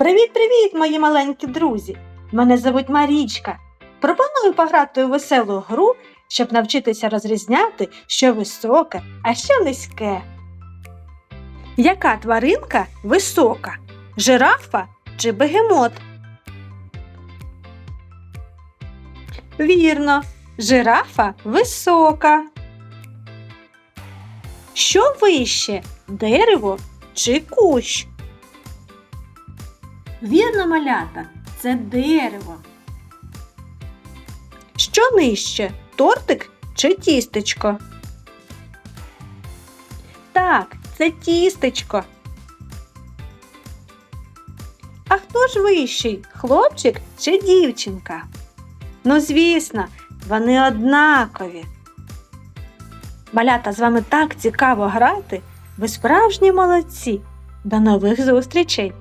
Привіт-привіт, мої маленькі друзі! Мене звуть Марічка. Пропоную пограти у веселу гру, щоб навчитися розрізняти, що високе, а що низьке. Яка тваринка висока? Жирафа чи бегемот? Вірно, жирафа висока. Що вище дерево чи кущ? Вірно, малята, це дерево. Що нижче? Тортик чи тістечко? Так, це тістечко. А хто ж вищий? Хлопчик чи дівчинка? Ну, звісно, вони однакові. Малята, з вами так цікаво грати. Ви справжні молодці. До нових зустрічей!